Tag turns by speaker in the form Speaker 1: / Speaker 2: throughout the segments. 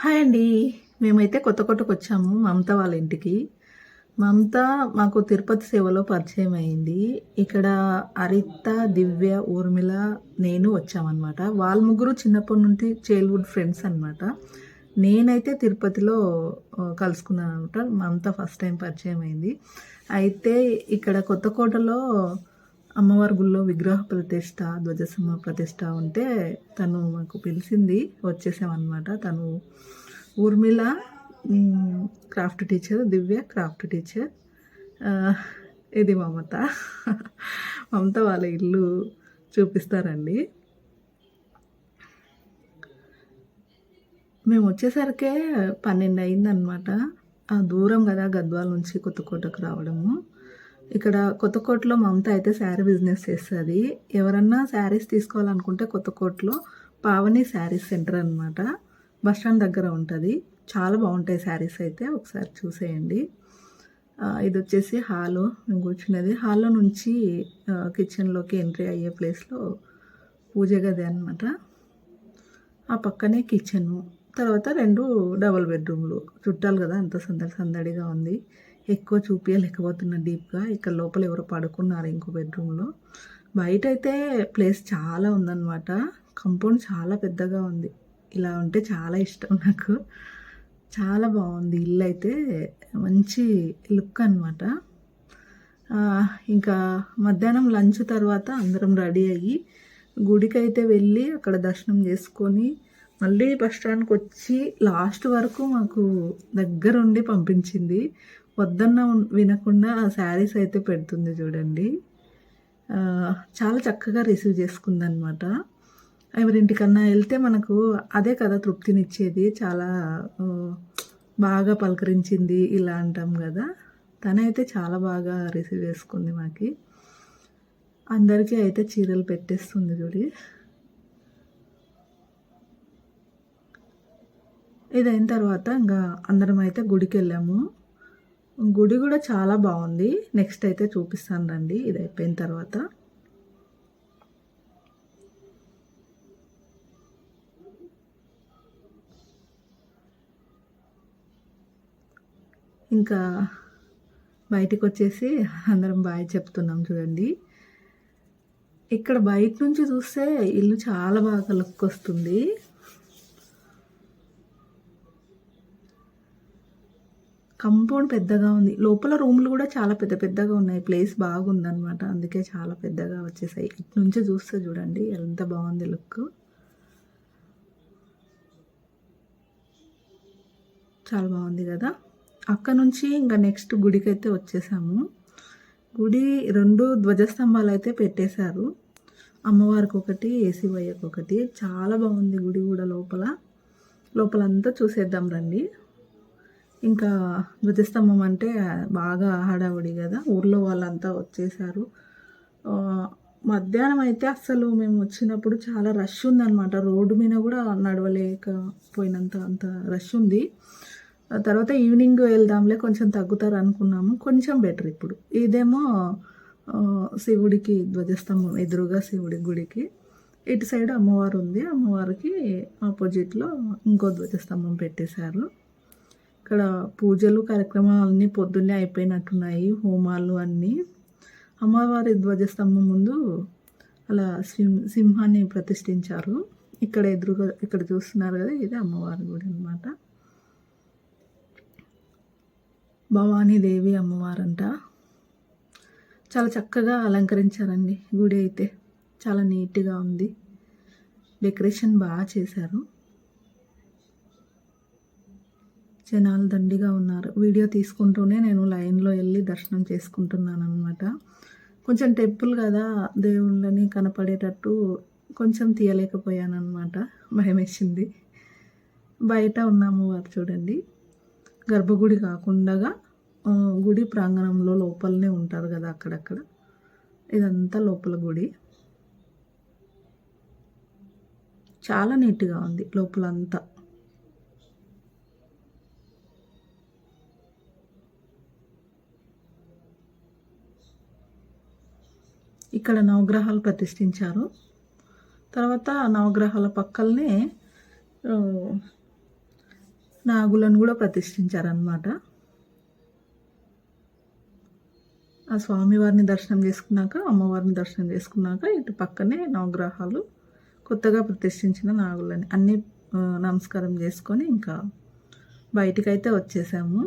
Speaker 1: Hi అండి. మేమైతే కొత్త కొత్తకు వచ్చాము మమత వాళ్ళ ఇంటికి. మమత మాకు తిరుపతి సేవలో పరిచయం అయింది. ఇక్కడ అరిత దివ్య ఊర్మిళ నేను వచ్చామన్నమాట. వాళ్ళ ముగ్గురు చిన్నప్పటి నుండి చైల్డ్హుడ్ ఫ్రెండ్స్ అనమాట నేనైతే తిరుపతిలో కలుసుకున్నాను అనమాట మమత ఫస్ట్ టైం పరిచయం అయింది. అయితే ఇక్కడ కొత్తకోటలో అమ్మవారి గుళ్ళో విగ్రహ ప్రతిష్ట ధ్వజసింహ ప్రతిష్ట ఉంటే తను మాకు పిలిచింది. వచ్చేసామన్నమాట. తను Urmila craft teacher Divya craft teacher. ఇది మమత. మమత వాళ్ళ ఇల్లు చూపిస్తారండి. మేము వచ్చేసరికే పన్నెండు అయిందనమాట దూరం కదా గద్వాల నుంచి కొత్తకోటకు రావడము. ఇక్కడ కొత్తకోటలో మమత అయితే శారీ బిజినెస్ చేస్తుంది. ఎవరన్నా శారీస్ తీసుకోవాలనుకుంటే కొత్తకోటలో పావని శారీస్ సెంటర్ అనమాట బస్ స్టాండ్ దగ్గర ఉంటుంది. చాలా బాగుంటాయి శారీస్ అయితే ఒకసారి చూసేయండి. ఇది వచ్చేసి హాలు. మేము కూర్చునేది హాల్లో నుంచి కిచెన్లోకి ఎంట్రీ అయ్యే ప్లేస్లో పూజ గది అనమాట ఆ పక్కనే కిచెన్. తర్వాత రెండు డబుల్ బెడ్రూమ్లు. చుట్టాలు కదా అంత సందడి సందడిగా ఉంది. ఎక్కువ చూపించలేకపోతున్నా డీప్గా ఇక్కడ లోపల ఎవరు పడుకున్నారు ఇంకో బెడ్రూమ్లో. బయట అయితే ప్లేస్ చాలా ఉందన్నమాట. కంపౌండ్ చాలా పెద్దగా ఉంది. ఇలా ఉంటే చాలా ఇష్టం నాకు. చాలా బాగుంది ఇల్లు అయితే మంచి లుక్ అనమాట ఇంకా మధ్యాహ్నం లంచ్ తర్వాత అందరం రెడీ అయ్యి గుడికి అయితే వెళ్ళి అక్కడ దర్శనం చేసుకొని మళ్ళీ బస్ స్టాండ్కి వచ్చి లాస్ట్ వరకు మాకు దగ్గరుండి పంపించింది. వద్దన్న వినకుండా ఆ శారీస్ అయితే పెడుతుంది చూడండి. చాలా చక్కగా రిసీవ్ చేసుకుందనమాట ఎవరింటికన్నా వెళ్తే మనకు అదే కదా తృప్తినిచ్చేది చాలా బాగా పలకరించింది ఇలా అంటాం కదా. తనైతే చాలా బాగా రిసీవ్ చేసుకుంది మాకి. అందరికీ అయితే చీరలు పెట్టేస్తుంది చూడి. ఇది అయిన తర్వాత ఇంకా అందరం అయితే గుడికి వెళ్ళాము గుడి కూడా చాలా బాగుంది. నెక్స్ట్ అయితే చూపిస్తాను రండి. ఇది అయిపోయిన తర్వాత. ఇంకా బయటికి వచ్చేసి అందరం బాయ్ చెప్తున్నాం చూడండి. ఇక్కడ బయట నుంచి చూస్తే ఇల్లు చాలా బాగా లుక్ వస్తుంది కంపౌండ్ పెద్దగా ఉంది. లోపల రూమ్లు కూడా చాలా పెద్ద పెద్దగా ఉన్నాయి. ప్లేస్ బాగుందనమాట అందుకే చాలా పెద్దగా వచ్చేసాయి. ఇటు నుంచి చూస్తే చూడండి ఎంత బాగుంది లుక్ చాలా బాగుంది కదా? అక్కడ నుంచి ఇంకా నెక్స్ట్ గుడికి అయితే వచ్చేసాము. గుడి రెండు ధ్వజస్తంభాలు అయితే పెట్టేశారు. అమ్మవారికి ఒకటి ఏసీ ఒకటి. చాలా బాగుంది గుడి కూడా లోపల. లోపలంతా చూసేద్దాం రండి. ఇంకా ధ్వజస్తంభం అంటే బాగా హడావుడి కదా. ఊర్లో వాళ్ళంతా వచ్చేసారు. మధ్యాహ్నం అయితే అసలు మేము వచ్చినప్పుడు చాలా రష్ ఉందనమాట రోడ్డు మీద కూడా నడవలేకపోయినంత అంత రష్ ఉంది. తర్వాత ఈవినింగ్ వెళ్దాంలే కొంచెం తగ్గుతారు అనుకున్నాము కొంచెం బెటర్ ఇప్పుడు. ఇదేమో శివుడికి ధ్వజస్తంభం ఎదురుగా శివుడి గుడికి. ఇటు సైడ్ అమ్మవారు ఉంది. అమ్మవారికి ఆపోజిట్లో ఇంకో ధ్వజస్తంభం పెట్టేశారు. ఇక్కడ పూజలు కార్యక్రమాలు అన్నీ పొద్దున్నే అయిపోయినట్టున్నాయి హోమాలు అన్నీ. అమ్మవారి ధ్వజస్తంభం ముందు అలా సింహ సింహాన్ని ప్రతిష్ఠించారు. ఇక్కడ ఎదురుగా ఇక్కడ చూస్తున్నారు కదా ఇది అమ్మవారి గుడి అనమాట భవానీదేవి అమ్మవారంట. చాలా చక్కగా అలంకరించారండి గుడి అయితే. చాలా నీట్గా ఉంది. డెకరేషన్ బాగా చేశారు. జనాలు దండిగా ఉన్నారు. వీడియో తీసుకుంటూనే నేను లైన్లో వెళ్ళి దర్శనం చేసుకుంటున్నాను అనమాట కొంచెం టెంపుల్ కదా దేవుళ్ళని కనపడేటట్టు కొంచెం తీయలేకపోయాను అనమాట భయం వేసింది బయట ఉన్నాము వారు చూడండి. గర్భగుడి కాకుండా గుడి ప్రాంగణంలో లోపలనే ఉంటారు కదా అక్కడక్కడ. ఇదంతా లోపల గుడి. చాలా నీట్గా ఉంది లోపలంతా. ఇక్కడ నవగ్రహాలు ప్రతిష్ఠించారు. తర్వాత నవగ్రహాల పక్కలనే నాగులను కూడా ప్రతిష్ఠించారనమాట ఆ స్వామివారిని దర్శనం చేసుకున్నాక అమ్మవారిని దర్శనం చేసుకున్నాక ఇటు పక్కనే నవగ్రహాలు కొత్తగా ప్రతిష్ఠించిన నాగులని అన్నీ నమస్కారం చేసుకొని ఇంకా బయటికైతే వచ్చేసాము.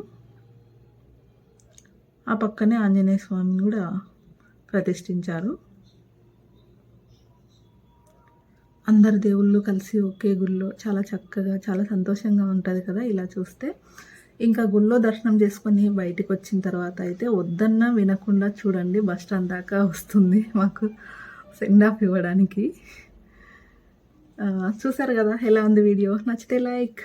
Speaker 1: ఆ పక్కనే ఆంజనేయ స్వామిని కూడా ప్రతిష్ఠించారు. అందరు దేవుళ్ళు కలిసి ఒకే గుళ్ళో చాలా చక్కగా చాలా సంతోషంగా ఉంటుంది కదా ఇలా చూస్తే. ఇంకా గుళ్ళో దర్శనం చేసుకొని బయటికి వచ్చిన తర్వాత అయితే వద్దన్నా వినకుండా చూడండి బస్ స్టాండ్ దాకా వస్తుంది మాకు సెండ్ ఆఫ్ ఇవ్వడానికి. చూసారు కదా ఎలా ఉంది వీడియో? నచ్చితే లైక్.